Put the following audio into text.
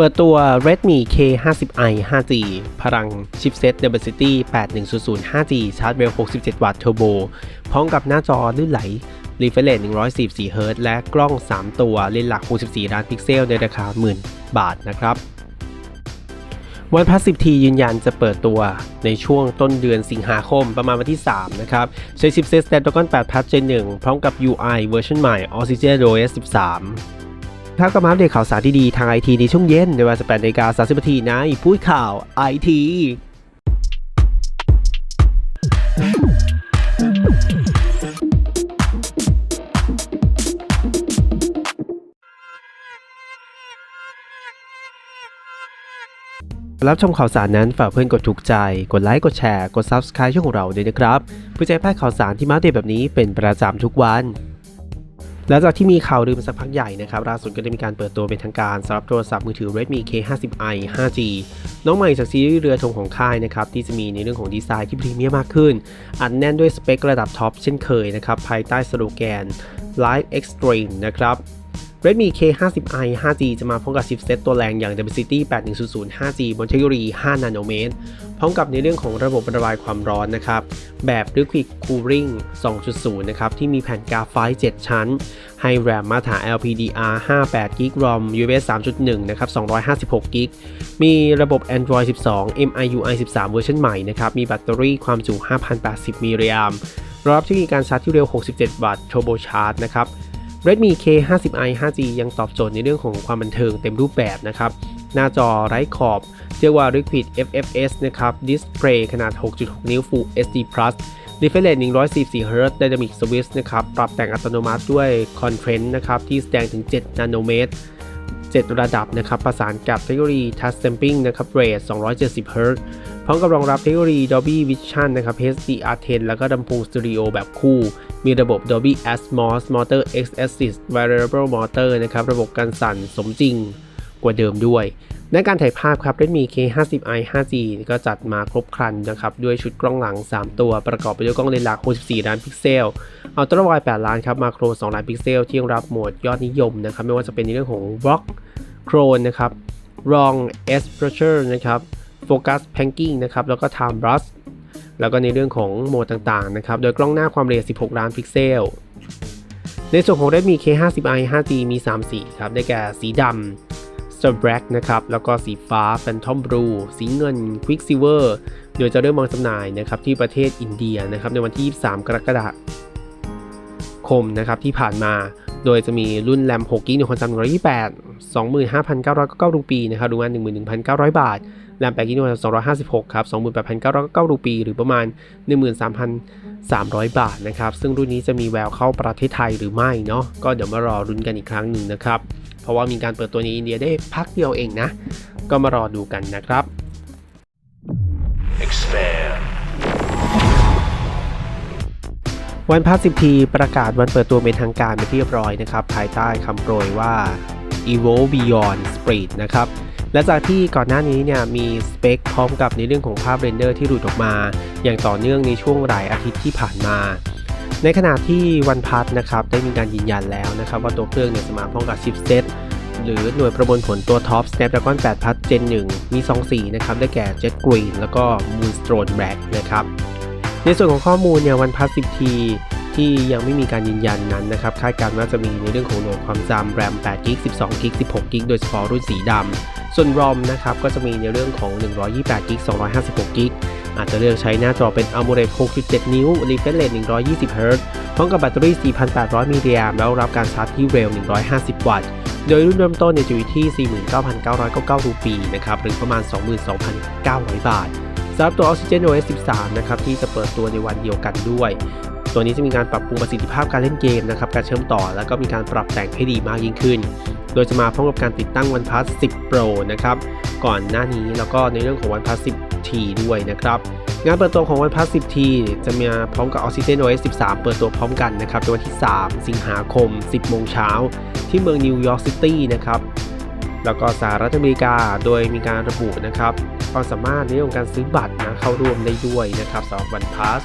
เปิดตัว Redmi K50i 5G พลังชิปเซ็ต Dimensity 8100 5G ชาร์จเร็ว 67 วัตต์เทอร์โบ พร้อมกับหน้าจอลื่นไหล Refresh 144 Hz และกล้อง 3 ตัวเลนส์หลัก 64 ล้านพิกเซล ในราคา10,000บาทนะครับวันพัส 10T ยืนยันจะเปิดตัวในช่วงต้นเดือนสิงหาคมประมาณวันที่ 3 นะครับ ใช้ชิปเซ็ต Snapdragon 8 Plus Gen 1 พร้อมกับ UI เวอร์ชันใหม่ Oxygen OS 13 ครับก็มาอัปเดตข่าวสารที่ดีทางไอทีในช่วงเย็นในเวลา18นาฬิกา30นาทีในพูดข่าวไอทีรับชมข่าวสารนั้นฝากเพื่อนกดถูกใจ กดไลค์ กดแชร์ กด Subscribe ช่องของเราด้วยนะครับเพื่อจะให้พลาดข่าวสารที่มาเดตแบบนี้เป็นประจำทุกวัน หลังจากที่มีข่าวลือมาสักพักใหญ่นะครับล่าสุดก็ได้มีการเปิดตัวเป็นทางการสำหรับโทรศัพท์มือถือ Redmi K50i 5G น้องใหม่จากซีรีส์เรือธงของค่ายนะครับที่จะมีในเรื่องของดีไซน์ที่พรีเมียมมากขึ้น อัดแน่นด้วยสเปคระดับท็อปเช่นเคยนะครับภายใต้สโลแกน Live Extreme นะครับ Redmi K50i 5G จะมาพร้อมกับชิปเซ็ตตัวแรงอย่าง Dimensity 8100 5G บนเทคโนโลยี 5 นาโนเมตร พร้อมกับในเรื่องของระบบระบายความร้อนนะครับ แบบ Liquid Cooling 2.0 นะครับ ที่มีแผ่นกาไฟ 7 ชั้น ให้แรมมาตรฐาน LPDR 58 g b ROM USB 3.1 นะครับ 256 g b มีระบบ Android 12 MIUI 13 เวอร์ชันใหม่นะครับ มีแบตเตอรี่ความจุ 5,080 มิลลิแอมป์รองรับเทคโนโลยีการชาร์จที่เร็ว 67 วัตต์ Turbo Charge นะครับ Redmi K50i 5G ยังตอบโจทย์ในเรื่องของความบันเทิงเต็มรูปแบบนะครับ หน้าจอไร้ขอบเรียกว่า Liquid FFS นะครับ Display ขนาด 6.6 นิ้ว Full HD Plus Refresh Rate 144 Hz Dynamic Switch นะครับ ปรับแต่งอัตโนมัติด้วย Conference นะครับ ที่แสดงถึง 7 นาโนเมตร 7 ระดับนะครับ ประสานกับเทคโนโลยี Touch Stamping นะครับ Rate 270 Hz พร้อมกับรองรับเทคโนโลยี Dolby Vision นะครับ HDR10 แล้วก็ลำโพงสตอริโอแบบคู่ มีระบบ Dolby Atmos Motor X Assist Variable Motor นะครับ ระบบการสั่นสมจริงกว่าเดิมด้วย ในการถ่ายภาพครับ Redmi K50i 5G ก็จัดมาครบครันนะครับ ด้วยชุดกล้องหลัง 3 ตัวประกอบไปด้วยกล้องเลนส์หลัก 64 ล้านพิกเซล อัลตร้าไวด์8ล้านครับ มาโคร 2 ล้านพิกเซล ที่รับโหมดยอดนิยมนะครับ ไม่ว่าจะเป็นในเรื่องของ Vlog Chrome นะครับ Long Exposure นะครับ Focus Panking นะครับแล้วก็ Time Burst แล้วก็ในเรื่องของโหมดต่างๆนะครับ โดยกล้องหน้าความเร็ว16 ล้านพิกเซล ในส่วนของ Redmi K50i 5G มี 3 สีครับ ได้แก่สีดำ Star Black นะครับ แล้วก็สีฟ้า Phantom Blue สีเงิน Quicksilver โดยจะเริ่มวางจำหน่ายนะครับที่ประเทศอินเดียนะครับในวันที่ 23 กรกฎาคมนะครับที่ผ่านมา โดยจะมีรุ่นแรม6กิก1 3 128 25,999รูปีนะครับหรือว่า11,900 บาทแรม8กิก256ครับ28,999รูปี หรือประมาณ 13,300 บาทนะครับ ซึ่งรุ่นนี้จะมีแววเข้าประเทศไทยหรือไม่เนาะก็เดี๋ยวมารอรุ้นกันอีกครั้งหนึ่งนะครับ เพราะว่ามีการเปิดตัวในอินเดียได้พักเดียวเองนะ ก็มารอดูกันนะครับ Expand. วันพัส10ทีประกาศวันเปิดตัวเป็นทางการไปนที่เรียบร้อยนะครับ ภายใต้คำโปรยว่า Evo Beyond Speed นะครับ และจากที่ก่อนหน้านี้เนี่ยมีสเปคพร้อมกับในเรื่องของภาพเรนเดอร์ที่หลุดออกมา อย่างต่อเนื่องในช่วงหลายอาทิตย์ที่ผ่านมา ในขณะที่วันพัทนะครับได้มีการยืนยันแล้วนะครับว่าตัวเครื่องเนี่ยจะมาพร้อมกับชิปเซตหรือหน่วยประมวลผลตัวท็อป Snapdragon 8 Plus Gen 1 มี 2 สีนะครับ ได้แก่ Jet Green แล้วก็ Moonstone Black นะครับ ในส่วนของข้อมูลเนี่ยวันพัส 10T ที่ยังไม่มีการยืนยันนั้นนะครับ คาดการณ์ว่าจะมีในเรื่องของหน่วยความจำแรม8 g b 12 g b 16 g b โดยเฉพาะรุ่นสีดำ ส่วน ROM นะครับก็จะมีในเรื่องของ 128 g b 256 g b อาจจะเลือกใช้หน้าจอเป็น AMOLED 6.7 นิ้ว refresh rate 120 Hz พร้อมกับแบตเตอรี่ 4,800 มิลลิแอมป์แล้วรับการชาร์จที่เร็ว 150 วัตต์ โดยรุ่นเริ่มต้นเนี่ยจะอยู่ที่ 49,999 รูปีนะครับหรือประมาณ 22,900 บาทสำหรับตัว Oxygen OS 13 นะครับที่จะเปิดตัวในวันเดียวกันด้วย ตัวนี้จะมีการปรับปรุงประสิทธิภาพการเล่นเกมนะครับการเชื่อมต่อแล้วก็มีการปรับแต่งให้ดีมากยิ่งขึ้น โดยจะมาพร้อมกับการติดตั้ง OnePlus 10 Pro นะครับก่อนหน้านี้แล้วก็ในเรื่องของ OnePlus 10T ด้วยนะครับงานเปิดตัวของ OnePlus 10T จะมาพร้อมกับ Oxygen OS 13 เปิดตัวพร้อมกันนะครับในวันที่ 3 สิงหาคม 10 โมงเช้า ที่เมืองนิวยอร์กซิตี้นะครับแล้วก็สหรัฐอเมริกาโดยมีการระบุนะครับความสามารถในเรื่องของการซื้อบัตรนะเข้าร่วมได้ด้วยนะครับสำหรับ OnePlus ส